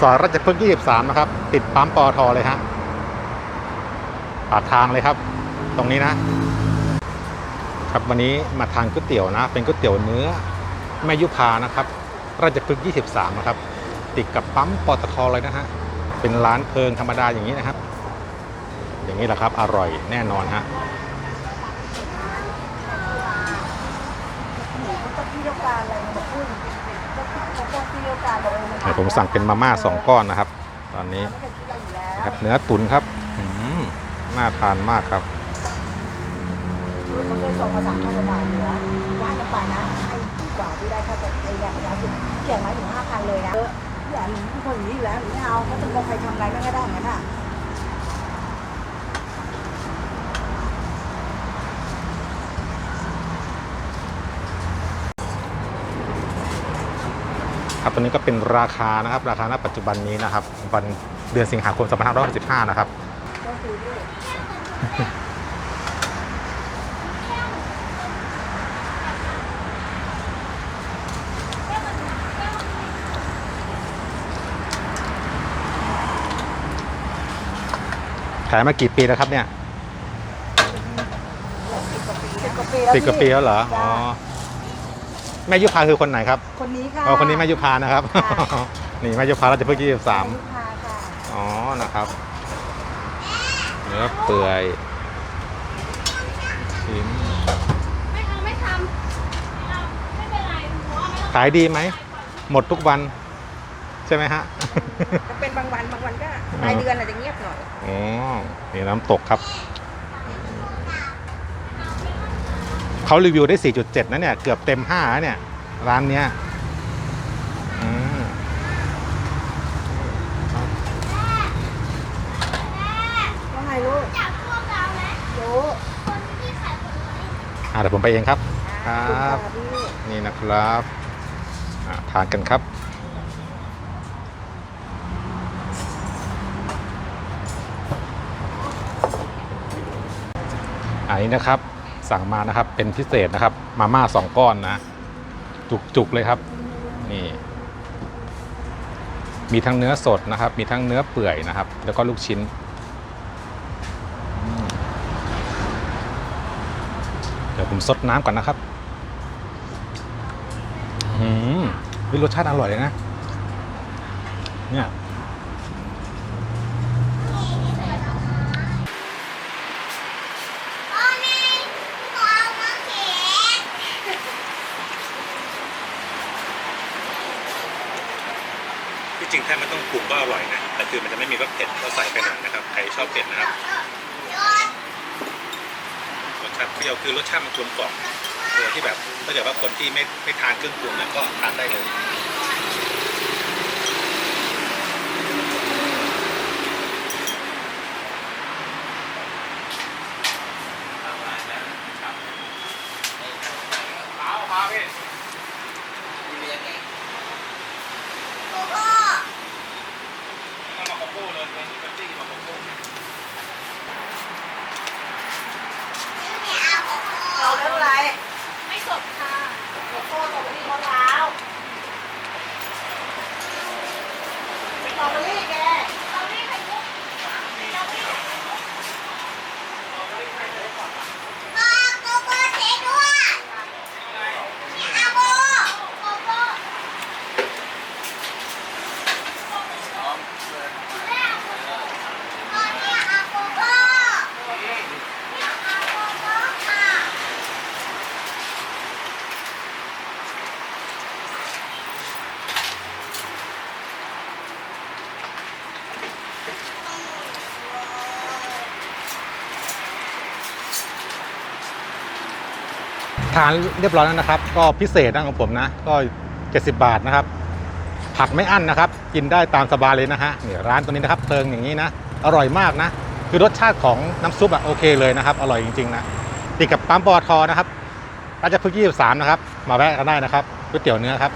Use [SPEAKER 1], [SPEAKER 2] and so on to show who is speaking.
[SPEAKER 1] ซอยราชพฤกษ์23 นะครับ ติดปั๊มปอทเลยฮะปากทางเลยครับ ตรงนี้นะ ครับวันนี้มาทานก๋วยเตี๋ยวนะ เป็นก๋วยเตี๋ยวเนื้อแม่ยุพานะครับ ราชพฤกษ์23 นะครับ ติดกับปั๊มปตทเลยนะฮะ เป็นร้านเพลิงธรรมดาอย่างนี้นะครับ อย่างนี้แหละครับ อร่อยแน่นอนฮะ
[SPEAKER 2] ก็ที่เดียวกันอะไร เดี๋ยว
[SPEAKER 1] ผมสั่งเป็นมาม่าสองก้อนนะครับ ตอนนี้
[SPEAKER 2] เป็นที่เราอยู่แล้ว
[SPEAKER 1] ครับเนื้อตุ๋นครับอืมน่าทานมากครับ
[SPEAKER 2] เขาเคยส่งมาสามพันกว่าบาทเหลือว่าจะไปนะให้ดีกว่าที่ได้ค่าจัดไอ้แรงยาสุดเกี่ยงมถึงห้าพันเลยนะอย่าหนูเป็นคนอย่างนี้อยู่แล้วหนูไม่เอาก็จะมองใครทำอะไรไม่ได้งั้นอะ
[SPEAKER 1] ครับตัวนี้ก็เป็นราคานะครับราคาณปัจจุบันนี้นะครับ วันเดือนสิงหาคม2565นะครับ
[SPEAKER 2] ก็คือด้วย
[SPEAKER 1] ขายมากี่ปีแล้วครับเนี่ย
[SPEAKER 2] สิบกว่าปีแล้ว
[SPEAKER 1] สิบกว่าปีแล้วเหรอ อ๋อ แม่ยุพาคือคนไหนครับ
[SPEAKER 2] คนนี้ค่ะ
[SPEAKER 1] อ๋อคนนี้แม่ยุพานะครับ
[SPEAKER 2] ค่ะ
[SPEAKER 1] นี่แม่ยุพาเราจะเพิ่งยี่สิบสาม
[SPEAKER 2] ลูกค้าค่ะ
[SPEAKER 1] อ๋อนะครับเนื้อเปื่อยชิ้น
[SPEAKER 3] ไม่เอาไม่ทำไม่เอาไม่เป็นไรหนูว่าไม่ต้อง
[SPEAKER 1] ขายดีไหม หมดทุกวันใช่ไหมฮะ
[SPEAKER 2] จะเป็นบางวันบางวันก็ปลายเดือนอาจจะเงียบหน่อย
[SPEAKER 1] อ๋อนี่น้ำตกครับ เขารีวิวได้ 4.7 นะเนี่ย เกือบเต็ม5แล้วเนี่ย ร้านเนี้ยอืม
[SPEAKER 2] ว่าไงลูก
[SPEAKER 3] จับพวกเราไหม
[SPEAKER 2] รู้
[SPEAKER 3] คนที่ขายผลไม้
[SPEAKER 1] อ่าเดี๋ยวผมไปเองครับค
[SPEAKER 2] ข
[SPEAKER 1] รั
[SPEAKER 2] อบคุณค่ะ
[SPEAKER 1] บ
[SPEAKER 2] พี่
[SPEAKER 1] นี่นะครับอ่าทานกันครับ อันนี้นะครับ สั่งมานะครับเป็นพิเศษนะครับ มาม่าสองก้อนนะจุกๆเลยครับ นี่ มีทั้งเนื้อสดนะครับ มีทั้งเนื้อเปื่อยนะครับ แล้วก็ลูกชิ้น เดี๋ยวผมซดน้ำก่อนนะครับอืมรสชาติอร่อยเลยนะ เนี่ย
[SPEAKER 3] ตอนนี้หนูเอามาเขียน
[SPEAKER 1] ที่จริงถ้ามันต้องปรุงก็อร่อยนะ แต่คือมันจะไม่มีรสเผ็ดเราใส่ไปหน่อยนะครับ ใครชอบเผ็ดนะครับ รสชาติเปรี้ยวคือรสชาติมันกลมกล่อมโดยที่แบบถ้าเกิดว่าคนที่ไม่ไม่ทานเครื่องปรุงเนี่ยก็ทานได้เลย
[SPEAKER 3] พ่อ
[SPEAKER 2] เอาเรื่องอะไร
[SPEAKER 3] ไม่สดค่ะ
[SPEAKER 2] โกโก้กับพี่มะพร้าวสตรอเบอรี่แก
[SPEAKER 3] ตอนนี้ไข่มุกตอนนี้ไข่มุกมาโกโก้เทด้วยนี่อาโบโกโก้ตอนนี้อาโกโก้นี่อาโกโก้ค่ะ
[SPEAKER 1] ทานเรียบร้อยแล้วนะครับ ก็พิเศษนะของผมนะ ก็ 70 บาทนะครับ ผักไม่อั้นนะครับ กินได้ตามสบายเลยนะฮะนี่ร้านตัวนี้นะครับเพลิงอย่างนี้นะ อร่อยมากนะ คือรสชาติของน้ำซุปอะโอเคเลยนะครับ อร่อยจริงๆนะติดกับปั๊มปอทอนะครับราชพฤกษ์23 นะครับ มาแวะกันได้นะครับก๋วยเตี๋ยวเนื้อครับ